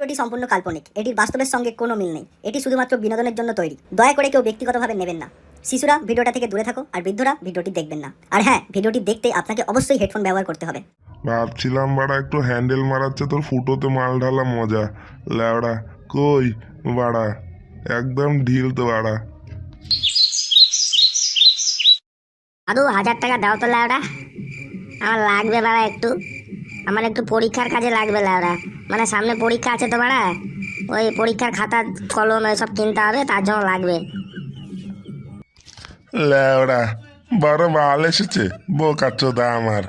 ভিডিওটি সম্পূর্ণ কাল্পনিক। এটির বাস্তবের সঙ্গে কোনো মিল নেই। এটি শুধুমাত্র বিনোদনের জন্য তৈরি। দয়া করে কেউ ব্যক্তিগতভাবে নেবেন না। শিশুরা ভিডিওটা থেকে দূরে থাকো আর বৃদ্ধরা ভিডিওটি দেখবেন না। আর হ্যাঁ ভিডিওটি দেখতে আপনাকে অবশ্যই হেডফোন ব্যবহার করতে হবে। ভাবছিলাম বাড়া একটু হ্যান্ডেল মারাচ্ছে তোর ফুটোতে মাল ঢালা মজা। ল্যাওড়া কই বাড়া? একদম ঢিল তো বাড়া। আদু হাজার টাকা দাও তো লাউডা আমার লাগবে বাড়া একটু। আমার একটু পরীক্ষার কাজে লাগবে লাউডা মানে সামনে পরীক্ষা আছে তো বাড়া। ওই পরীক্ষার খাতা কলম সব কিনতে হবে তার জন্য লাগবে। ল্যাওড়া বড় মাল এসেছে বোকাচ্চোদা আমার।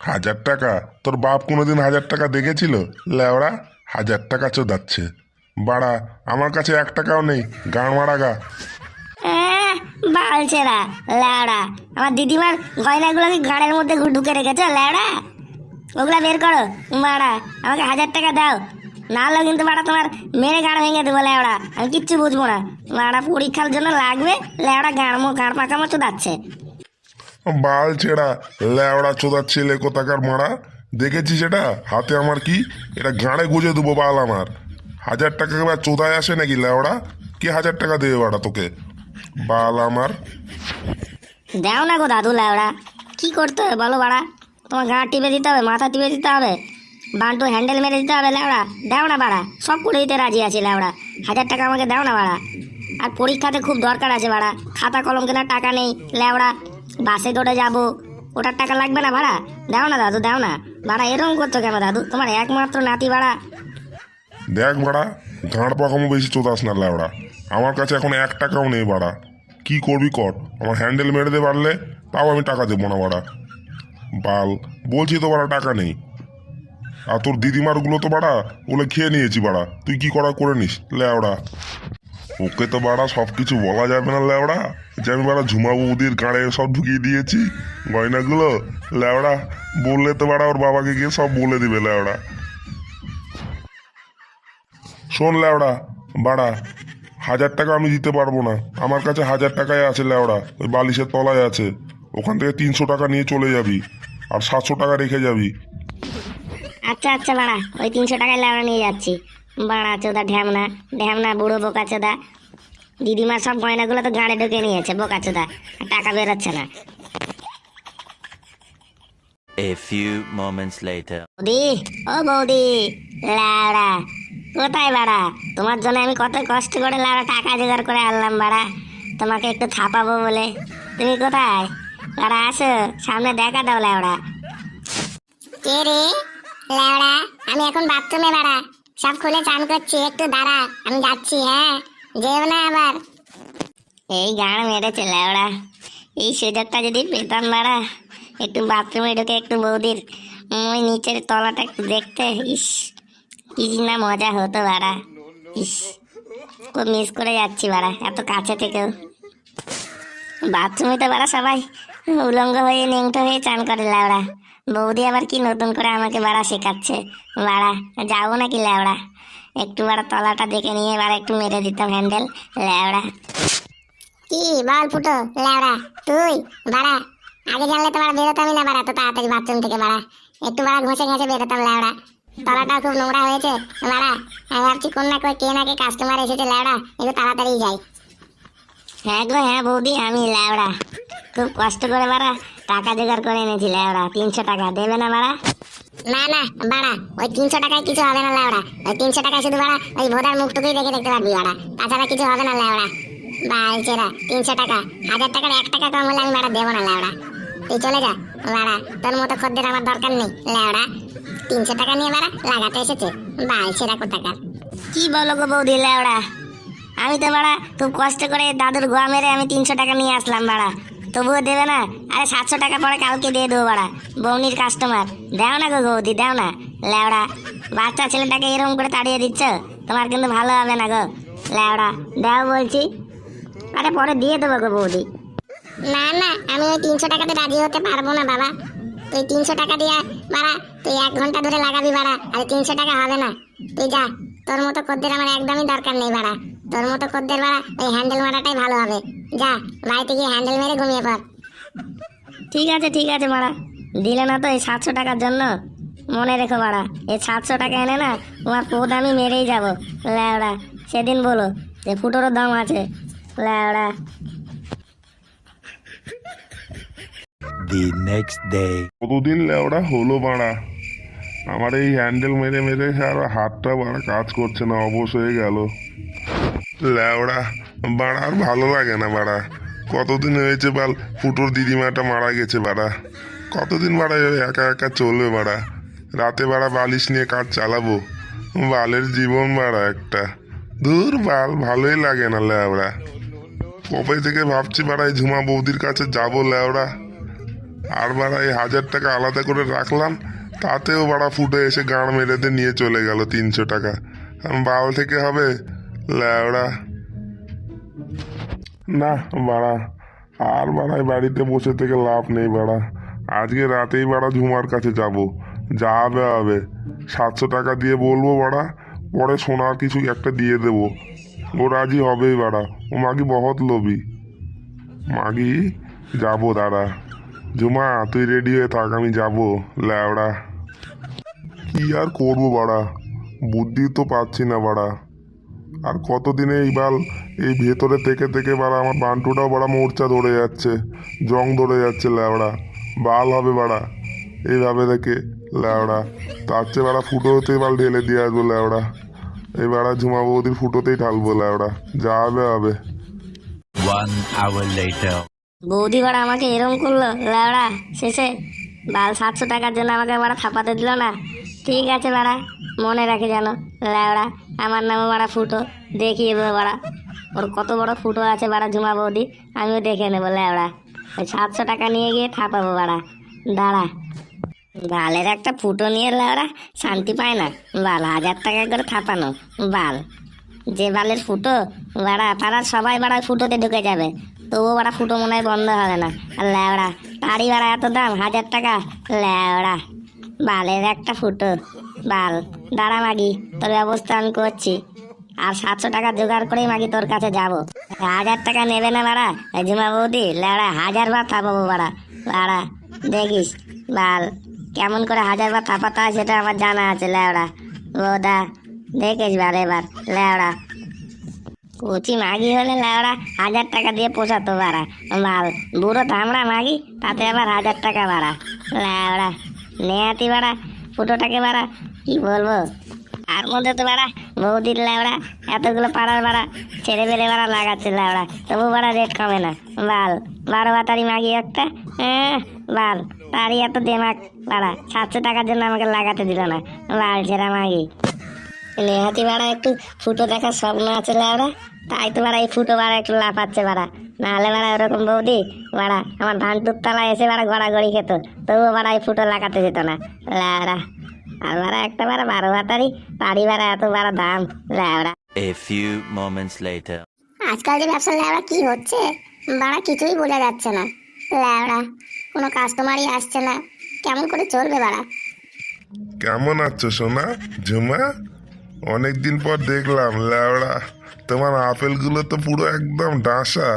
হাজার টাকা তোর বাপ কোনোদিন হাজার টাকা দেখেছিল? ল্যাওড়া হাজার টাকা চোদাচ্ছে। বাড়া আমার কাছে এক টাকাও নেই গাঁড় মারা গা। বালছেরা ল্যাওড়া আমার দিদিমার গয়নাগুলো কি গাড়ের মধ্যে ঢুকে রেখেছো ল্যাওড়া ওগুলা বের করো বাড়া আমাকে হাজার টাকা দাও। না হলে কিন্তু বাড়া তোমার মেরে গাড় ভেঙে দেবো ল্যাওড়া আমি কিচ্ছু বুঝব না। বাড়া পরীক্ষার জন্য লাগবে ল্যাওড়া গাড় মো গাড় পাকা মতো যাচ্ছে বাল ছেড়া ল্যাওড়া চোদার ছেলে কোথাকার মারা? দেখেছি এটা হাতে আমার কি? এটা গাঁড়ে গুজে দেবো বাল আমার। হাজার টাকা এবার চোদায় আসে নাকি ল্যাওড়া কে হাজার টাকা দেবে বাড়া তোকে? বাল আমার। দাও না গো দাদু ল্যাওড়া কি করতে হবে বলো বাড়া? তোমার গা টিপে দিতে হবে, মাথা টিপে দিতে হবে বান্টু হ্যান্ডেল মেরে দিতে হবে ল্যাওড়া দাও না বাড়া, সব করে দিতে রাজি আছে ল্যাওড়া হাজার টাকা আমাকে দাও না বাড়া। আর পরীক্ষাতে খুব দরকার আছে বাড়া, খাতা কলম কেনার টাকা নেই ল্যাওড়া বাসে করে যাব, ওটার টাকা লাগবে না ভাড়া দাও না দাদু, দাও না, বাড়া এরকম করছ কেন দাদু, তোমার একমাত্র নাতি বাড়া। দেখ বাড়া গাঁড় পাকামো বেশি চোদাস না ল্যাওড়া আমার কাছে এখন এক টাকাও নেই বাড়া, কি করবি কর, আমার হ্যান্ডেল মেরে দে পারলে তাও আমি টাকা দেবো না বাড়া। বাল, বলছি তো বাড়া, টাকা নেই। আর তোর দিদিমারগুলো তো বাড়া ওগুলো খেয়ে নিয়েছি বাড়া। তুই কি করা করে নিস ল্যাওড়া ওকে তো বাড়া সব কিছু বলা যাবে না ল্যাওড়া যে আমি বাড়া ঝুমা বৌদির গাঁড়ে সব ঢুকিয়ে দিয়েছি, গয়নাগুলো ল্যাওড়া বললে তো বাড়া ওর বাবাকে গিয়ে সব বলে দিবে ল্যাওড়া শোন ল্যাওড়া বাড়া, হাজার টাকা আমি দিতে পারব না। আমার কাছে হাজার টাকায় আছে ল্যাওড়া ওই বালিশের তলায় আছে। ওখান থেকে তিনশো টাকা নিয়ে চলে যাবি। আর সাতশো টাকা রেখে যাবি। আচ্ছা আচ্ছা বাড়া ওই তিনশো টাকায় লেওড়া নিয়ে যাচ্ছি। বাড়া চোদা ঢ্যামনা ঢ্যামনা বুড়ো বোকা চোদা। দিদিমার সব গয়নাগুলো তো গাড়ে ঢুকে নিয়েছে বোকা চোদা। টাকা বেরোচ্ছে না। A few moments later. বৌদি ও বৌদি লাউড়া কোথায় বাড়া? তোমার জন্য আমি কত কষ্ট করে লাউড়া টাকা জোগাড় করে আনলাম বাড়া। তোমাকে একটু ছাপাবো বলে। তুমি কোথায়? বাড়া আসো সামনে দেখা দাও লাউড়া কে রে? লাউড়া আমি এখন বাথরুমে বাড়া। সব খুলে চান করছি একটু দাঁড়া আমি যাচ্ছি হ্যাঁ? যেও না আবার। এই গান মেরেছে লাউড়া এই সুযোগটা যদি পেতাম বাড়া একটু বাথরুমে ঢুকে একটু বৌদির ওই নিচের তলাটা একটু দেখতে ইস কি না মজা হতো বাড়া। ইস খুব মিস করে যাচ্ছি বাড়া এত কাছে থেকেও। বাথরুমে তো বাড়া সবাই। উলঙ্গ হয়ে, নেংটো হয়ে চান করে লাউড়া বৌদি আবার কি নতুন করে আমাকে বাড়া শেখাচ্ছে? বাড়া, যাব নাকি ল্যাওড়া একটু বাড়া তলাটা দেখে নিয়ে এবার একটু মেরে দিতাম হ্যান্ডেল ল্যাওড়া কি বল ফুটো ল্যাওড়া তুই, বাড়া? আগে জানলে তো বাড়া বেরোতামই না বাড়া, তো তাড়াতাড়ি বাথরুম থেকে বাড়া। একটু বাড়া ঘষে ঘষে বেরোতাম ল্যাওড়া তলাটাও খুব নোংরা হয়েছে, বাড়া। আমি ভাবছি কোন না কই কে না কে কাস্টমার এসেছে ল্যাওড়া একটু তাড়াতাড়ি যাই। হ্যাঁ গো হ্যাঁ বৌদি আমি ল্যাওড়া খুব কষ্ট করে বাড়া টাকা জোগাড় করে এনেছি ল্যাওড়া তিনশো টাকা। দেবে না বাড়া? না না বাড়া ওই তিনশো টাকায় কিছু হবে না ল্যাওড়া ওই তিনশো টাকায় শুধু বাড়া ওই ভোদার মুখটুকুই দেখে দেখতে পারবি বাড়া। তাছাড়া কিছু হবে না ল্যাওড়া বালছেরা তিনশো টাকা। হাজার টাকার এক টাকা কম হলে আমি বাড়া দেবো না ল্যাওড়া তুই চলে যা বাড়া তোর মতো খদ্দের আমার দরকার নেই ল্যাওড়া তিনশো টাকা নিয়ে বাড়া লাগাতে এসেছে। বালছেরা কোথাকার। কি বলো গো বৌদি ল্যাওড়া আমি তো বাড়া খুব কষ্ট করে দাদুর গোয়া মেরে আমি তিনশো টাকা নিয়ে আসলাম বাড়া। তবুও দেবে না? আরে সাতশো টাকা পরে কালকে দিয়ে দেবো বাড়া, বৌনির কাস্টমার দাও না গো বৌদি, দাও না। ল্যাওড়া বাচ্চা ছেলেটাকে এরকম করে তাড়িয়ে দিচ্ছ? তোমার কিন্তু ভালো হবে না গো। ল্যাওড়া দাও বলছি। আরে পরে দিয়ে দেবো গো বৌদি। না না, আমি ওই তিনশো টাকাতে রাজি হতে পারব না বাবা। তুই তিনশো টাকা দিয়ে বাড়া, তুই এক ঘণ্টা ধরে লাগাবি বাড়া, আর তিনশো টাকা হবে না। তুই যা, তোর মতো খদ্দের আমার একদমই দরকার নেই বাড়া। তোর মতো খদ্দের বাড়া ওই হ্যান্ডেল মারাটাই ভালো হবে। যা বাড়িতে গিয়ে হ্যান্ডেল মেরে ঘুমিয়ে পড়। ঠিক আছে ঠিক আছে মারা। দিলে না তো এই সাতশো টাকার জন্য। মনে রেখো বাড়া এই সাতশো টাকা এনে না তোমার পোদ আমি মেরেই যাব। ল্যাওড়া সেদিন বলো যে ফুটোরও দাম আছে। ল্যাওড়া। The next day. কতদিন লেওড়া হলো বাড়া আমার এই হ্যান্ডেল মেরে মেরে আর হাতটা বাড়া কাজ করছে না অবশ হয়ে গেল। লেওড়া, বাড়া, আর ভালো লাগে না বাড়া। কতদিন হয়েছে বাল, ফুটোর দিদিমাটা মারা গেছে বাড়া। কতদিন বাড়া একা একা চলবে বাড়া। রাতে বাড়া বালিশ নিয়ে কাজ চালাবো। বালের জীবন বাড়া একটা। দূর বাল, ভালোই লাগে না লেওড়া। কবে থেকে ভাবছি বাড়া এই ঝুমা বৌদির কাছে যাব লেওড়া। আর বাড়া এই হাজার টাকা আলাদা করে রাখলাম, তাতেও বাড়া ফুটে এসে গাঁড় মেরে দিয়ে নিয়ে চলে গেল তিনশো টাকা। বাল থেকে হবে ল্যাওড়া না, বাড়া, আর বাড়াই বাড়িতে বসে থেকে লাভ নেই বাড়া। আজকে রাতেই বাড়া ঝুমার কাছে যাব। যা হবে হবে। সাতশো টাকা দিয়ে বলব বাড়া, পরে সোনার কিছু একটা দিয়ে দেবো। ও রাজি হবেই বাড়া। ও মাগি বহুত লোভী। মাগি, যাব দাঁড়া। জুমা তুই রেডি হয়ে থাক, আমি যাব। ল্যাওড়া কি আর করব বাড়া? বুদ্ধি তো পাচ্ছি না বাড়া। আর কতদিনে এই বাল এই ভেতরে থেকে থেকে বাড়া আমার বান্টুটাও বাড়া মোর্চা ধরে যাচ্ছে জং ধরে যাচ্ছে ল্যাওড়া বাল হবে বাড়া এইভাবে দেখে ল্যাওড়া। তার চেয়ে বাড়া ফুটো ফুটোতেই বাল ঢেলে দিয়ে আসব ল্যাওড়া। এই বাড়া ঝুমা বৌদির ফুটোতেই ঢালবো ল্যাওড়া যা হবে হবে। One hour later. বৌদি বাড়া আমাকে এরম করল ল্যাওড়া শেষে বাল সাতশো টাকার জন্য আমাকে বাড়া থাপাতে দিল না। ঠিক আছে বাড়া মনে রাখে যেন ল্যাওড়া। আমার নামে বাড়া ফুটো। দেখিয়ে দেবো বাড়া। ওর কত বড় ফুটো আছে বাড়া ঝুমা বৌদি। আমিও দেখে নেব ল্যাওড়া ওই সাতশো টাকা নিয়ে গিয়ে থাপাবো বাড়া। দাঁড়া। বালের একটা ফুটো নিয়ে ল্যাওড়া শান্তি পায় না। বাল, হাজার টাকা করে থাপানো। বাল। যে বালের ফুটো, বাড়া, তারা সবাই বাড়া ফুটোতে ঢুকে যাবে। তবুও বাড়া ফুটো মনে হয় বন্ধ হবে না। আর ল্যাওড়া তারই বাড়া এত দাম, হাজার টাকা। ল্যাওড়া বালের একটা ফুটো। বাল, দাঁড়া মাগি, তোর ব্যবস্থা আমি করছি। আর সাতশো টাকা জোগাড় করেই মাগি তোর কাছে যাব। হাজার টাকা নেবে না বাড়া ঝুমা বৌদি ল্যাওড়া হাজার বার থাপাবো বাড়া বাড়া দেখিস, বাল, কেমন করে হাজার বার থাপাতে হয় সেটা আমার জানা আছে ল্যাওড়া বোদা, দেখিস বার এবার ল্যাওড়া কচি মাগি হলে ল্যাওড়া হাজার টাকা দিয়ে পোষাতো বাড়া মাল বুড়ো ধামড়া মাগি, তাতে আবার হাজার টাকা বাড়া ল্যাওড়া নেয়াতি বাড়া ফুটোটাকে বাড়া, কি বলব? আর মধ্যে তো বাড়া, বৌদির ল্যাওড়া এতগুলো পাড়ার বাড়া ছেড়ে বেড়ে বাড়া লাগাচ্ছে ল্যাওড়া তবু বাড়া রেট কমে না। বাল, বারো বাতারি মাগি একটা হ্যাঁ বাল, তারই এত দেমাক বাড়া, সাতশো টাকার জন্য আমাকে লাগাতে দিল না, বাল ছেড়া মাগি। নেহাতি বাড়া, একটু ফুটো দেখার স্বপ্ন আছে বাড়া তাই তো বাড়া এই ফুটো বাড়া একটু লাফাচ্ছে বাড়া। নাহলে বাড়া ওরকম বৌদি বাড়া আমার ভান্টুর তলায় এসে বাড়া গড়াগড়ি খেত তবুও বাড়া এই ফুটো লাগাতে যেত না। ল্যাওড়া আর বাড়া একটা বাড়া বারো হাতারি তারই বাড়া এত বাড়া দাম ল্যাওড়া A few moments later. আজকাল যে ব্যবসা ল্যাওড়া কি হচ্ছে বাড়া কিছুই বোঝা যাচ্ছে না। ল্যাওড়া কোনো কাস্টমারই আসছে না। কেমন করে চলবে বাড়া? কেমন আছো সোনা ঝুমা? অনেকদিন পর দেখলাম ল্যাওড়া তোমার আপেলগুলো তো পুরো একদম ডাঁসা।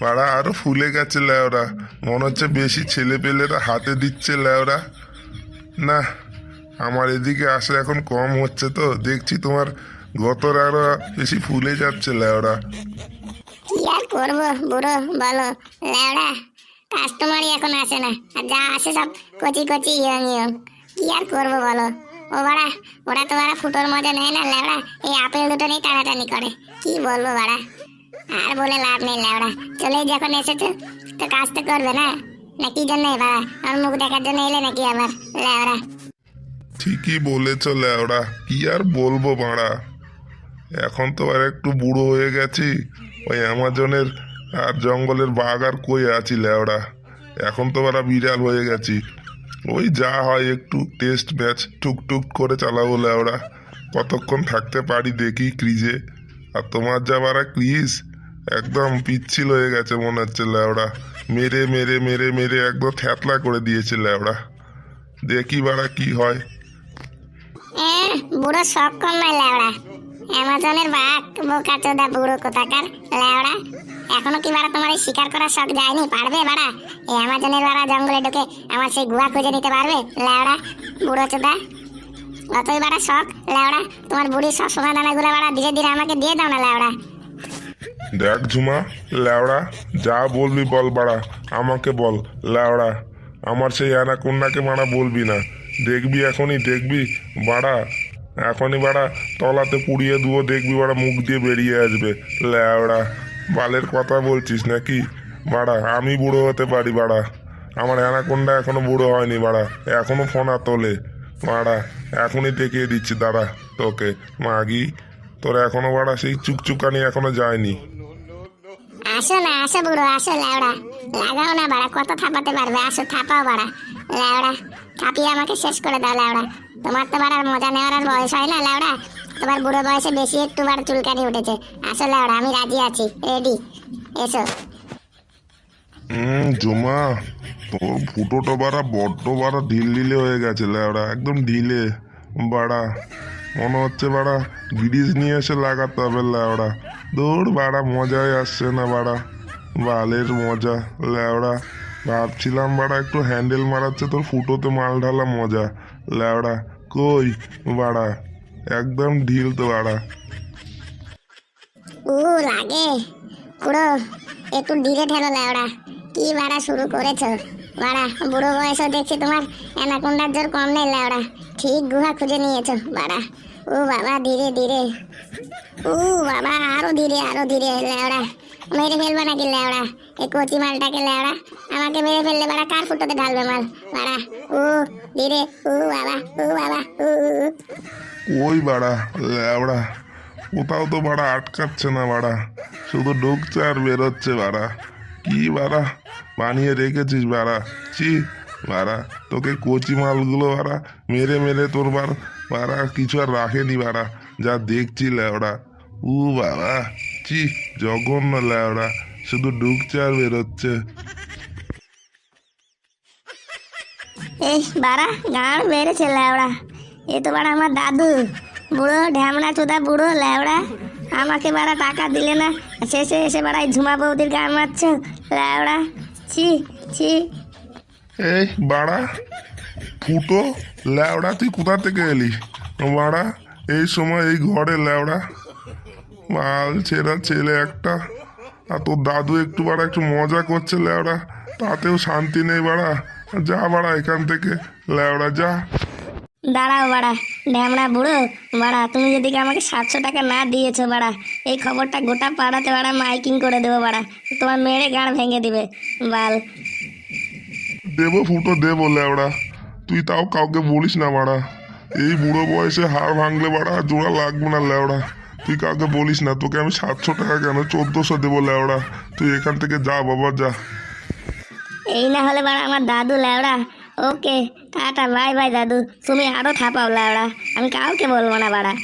পাড়া আরও ফুলে গেছে ল্যাওড়া মনে হচ্ছে বেশি ছেলে পেলেরা হাতে দিচ্ছে ল্যাওড়া না, আমার এদিকে আসলে এখন কম হচ্ছে তো। দেখছি তোমার গতর আরও বেশি ফুলে যাচ্ছে ল্যাওড়া কি আর করব বুড়ো বলো? ল্যাওড়া কাস্টমারই এখন আসে না। আর যা আসে সব কচি কচি ইয়ং ইয়ং। কি আর করব বলো? ও বাড়া, ওরা তো বাড়া ফুটোর মজা নেয় না ল্যাওড়া এই আপেল দুটো নিয়ে টানাটানি করে। কি বলব বাড়া? আর বলে লাভ নেই ল্যাওড়া চলেই যখন এসেছ, তো কাজ তো করবে না? না কি জন্য বাড়া আমার মুখ দেখার জন্য এলে নাকি আবার ল্যাওড়া ঠিকই বলেছ ল্যাওড়া কি আর বলব বাড়া? এখন তো আর একটু বুড়ো হয়ে গেছি, ওই অ্যামাজনের আর জঙ্গলের বাঘ আর কই আছি ল্যাওড়া এখন তো বারা বিড়াল হয়ে গেছি। ওই যা হয় একটু টেস্ট ম্যাচ টুকটুক করে চালাবো ল্যাওড়া কতক্ষণ থাকতে পারি দেখি ক্রিজে। আর তোমার যা বারা ক্রিজ একদম পিচ্ছিল হয়ে গেছে মনে হচ্ছে ল্যাওড়া। মেরে মেরে মেরে মেরে একদম থ্যাতলা করে দিয়েছে ল্যাওড়া। দেখি বাড়া কি হয়। বুড়ো সব কম নয় ল্যাওড়া। অ্যামাজনের বাঘ, বোকা চোদা বুড়ো কোথাকার ল্যাওড়া। এখনও কি বাড়া তোমার এই শিকার করার শখ যায়নি? পারবে বাড়া? এই অ্যামাজনের বাড়া জঙ্গলে ঢুকে আমার সেই গুহা খুঁজে নিতে পারবে লেওড়া বুড়ো চোদা? অতই বাড়া শখ লেওড়া তোমার বুড়ির সব সোনা দানাগুলো বাড়া, ধীরে ধীরে আমাকে দিয়ে দাও না লেওড়া দেখ ঝুমা ল্যাওড়া যা বলবি বল বাড়া, আমাকে বল ল্যাওড়া আমার সেই অ্যানাকন্যাকে মারা বলবি না। দেখবি এখনই, দেখবি বাড়া। এখনই বাড়া, তলাতে পুড়িয়ে দুও দেখবি বাড়া মুখ দিয়ে বেরিয়ে আসবে। ল্যাওড়া বালের কথা বলছিস নাকি? বাড়া, আমি বুড়ো হতে পারি বাড়া। আমার অ্যানাকন্ডা এখনও বুড়ো হয়নি বাড়া। এখনও ফোনা তোলে। বাড়া, এখনই দেখিয়ে দিচ্ছি, দাঁড়া তোকে। মাগি, তোর এখনও বাড়া সেই চুকচুকানি এখনও যায়নি। আসো না, আসো বুড়ো, আসো লেওড়া। লাগাও না বাড়া, কত থাপাতে পারবে? আসো, থাপাও বাড়া। লেওড়া, থাপিয়ে আমাকে শেষ করে দাও লেওড়া। তোমার তো বাড়ার মজা নেওয়ার আর বয়স হয় না লেওড়া। তোমার বুড়ো বয়সে বেশি একটু বার চুলকানি উঠেছে। আসো লেওড়া, আমি রাজি আছি। রেডি। এসো। হুম, জমা, তোর ফুটোটা বাড়া বড্ড বাড়া ঢিল ঢিলে হয়ে গেছে ল্যাবড়া একদম ঢিলে। বাড়া, মনে হচ্ছে বাড়া গ্রিজ নিয়ে এসে লাগাতে হবে ল্যাবড়া দৌড় বাড়া, মজাই আসছে না বাড়া। বালের মজা ল্যাবড়া ভাবছিলাম বাড়া, একটু হ্যান্ডেল মারাচ্ছে তোর ফুটোতে মাল ঢালা মজা। ল্যাবড়া কই বাড়া? একদম ঢিল তো বাড়া। উ লাগে পুরো একটু ধীরে ঠেলো লেওড়া। কি বাড়া শুরু করেছ? বাড়া, বুড়ো বয়সও দেখছি তোমার অ্যানাকোন্ডার জোর কম নেই লেওড়া। ঠিক গুহা খুঁজে নিয়েছো, বাড়া। ও বাবা, ধীরে ধীরে। ও বাবা, আরও ধীরে আরও ধীরে, লেওড়া। মেরে ফেলবে নাকি লেওড়া? এই কচি মালটাকে লেওড়া। আমাকে মেরে ফেললে বাড়া, কার ফুটোতে ঢালবে মাল? বাড়া, ও, ধীরে, ও বাবা ও বাবা, ও ওই বাড়া ল্যাবড়া কোথাও তো বাড়া আটকাচ্ছে না বাড়া। শুধু ঢুকছে আর বেরোচ্ছে বাড়া। কি বাড়া? বানিয়ে রেখেছিস বাড়া। চি বাড়া, তোকে কচি মালগুলো বাড়া। মেরে মেরে তোর বার বাড়া কিছু আর রাখেনি বাড়া। যা দেখছি ল্যাবড়া উ বাবা চি জঘন্য ল্যাবড়া শুধু ঢুকছে আর বেরোচ্ছে। এই বাড়া গাঁড় মেরেছে ল্যাওড়া এ তো বাড়া আমার দাদু। বুড়ো ঢ্যামনা চোদা বুড়ো ল্যাওড়া আমাকে বাড়া টাকা দিলে না শেষে এসে বাড়া এই ঝুমা বৌদির গান মারছ ল্যাওড়া ছি ছি। এই বাড়া ফুটো ল্যাওড়া তুই কোথা থেকে এলি? বাড়া এই সময় এই ঘরে ল্যাওড়া মাল ছেঁড়া ছেলে একটা আর তোর দাদু একটু বাড়া একটু মজা করছে ল্যাওড়া তাতেও শান্তি নেই বাড়া। যা বাড়া এখান থেকে ল্যাওড়া যা। দাঁড়াও বাড়া ঢ্যামনা বুড়ো। বাড়া তুমি যদি আমাকে সাতশো টাকা না দিয়েছ বাড়া এই খবরটা গোটা পাড়াতে বাড়া মাইকিং করে দেবো বাড়া। তোমার মেরে গাড় ভেঙে দিবে বাল। দেবো ফুটো দেবো ল্যাওড়া তুই তাও কাউকে বলিস না, বাড়া। এই বুড়ো বয়সে হাড় ভাঙলে বাড়া, জোড়া লাগবে না লেওড়া। তুই কাউকে বলিস না, তোকে আমি সাতশো টাকা কেন, চোদ্দোশো দেবো লেওড়া। তুই এখান থেকে যা, বাবা, যা। এই না হলে বাড়া আমার দাদু লেওড়া। ওকে, টাটা, বাই বাই, দাদু। তুমি আরও থাপাও লেওড়া। আমি কাউকে বলব না, বাড়া।